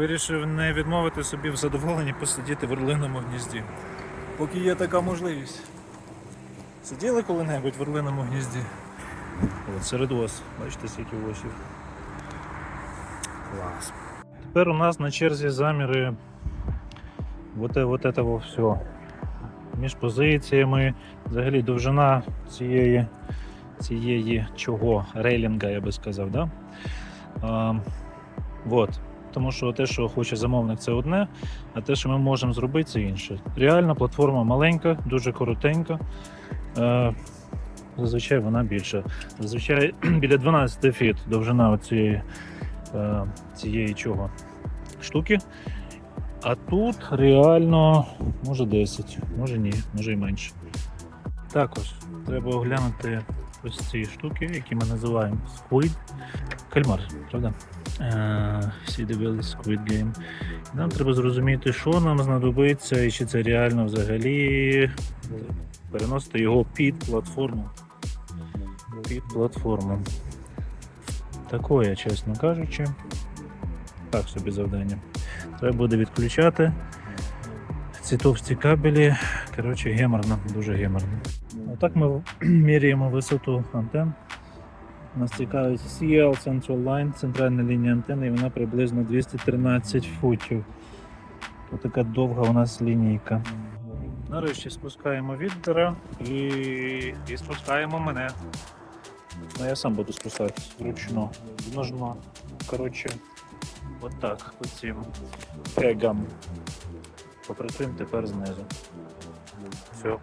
Вирішив не відмовити собі в задоволенні посидіти в орлиному гнізді. Поки є така можливість. Сиділи коли-небудь в орлиному гнізді? От серед ос. Бачите, скільки осів. Клас. Тепер у нас на черзі заміри вот, е- вот этого все. Між позиціями, взагалі довжина цієї, цієї чого, рейлінга, я би сказав, да? А, вот. Тому що те, що хоче замовник, це одне, а те, що ми можемо зробити, це інше. Реально, платформа маленька, дуже коротенька. Е, зазвичай вона більша. Зазвичай біля 12 фіт довжина цієї, е, цієї чого штуки. А тут реально може 10, може ні, може і менше. Також треба оглянути ось ці штуки, які ми називаємо Squid. Кальмар, правда? Всі дивились Squid Game. І Нам треба зрозуміти, що нам знадобиться і чи це реально взагалі переносити його під платформу. Під платформу. Такое, чесно кажучи. Так собі завдання. Треба буде відключати ці товсті кабелі. Коротше, геморно, дуже геморно. Отак ми міряємо висоту антенн. Нас цікавить CL Central Line, центральна лінія антенни, і вона приблизно 213 футів. Ось така довга у нас лінійка. Нарешті спускаємо віддера і, і спускаємо мене. Ну, я сам буду спускатись вручну. Нужно, коротше, отак по цим тегам. Попрацюємо тепер знизу. Все.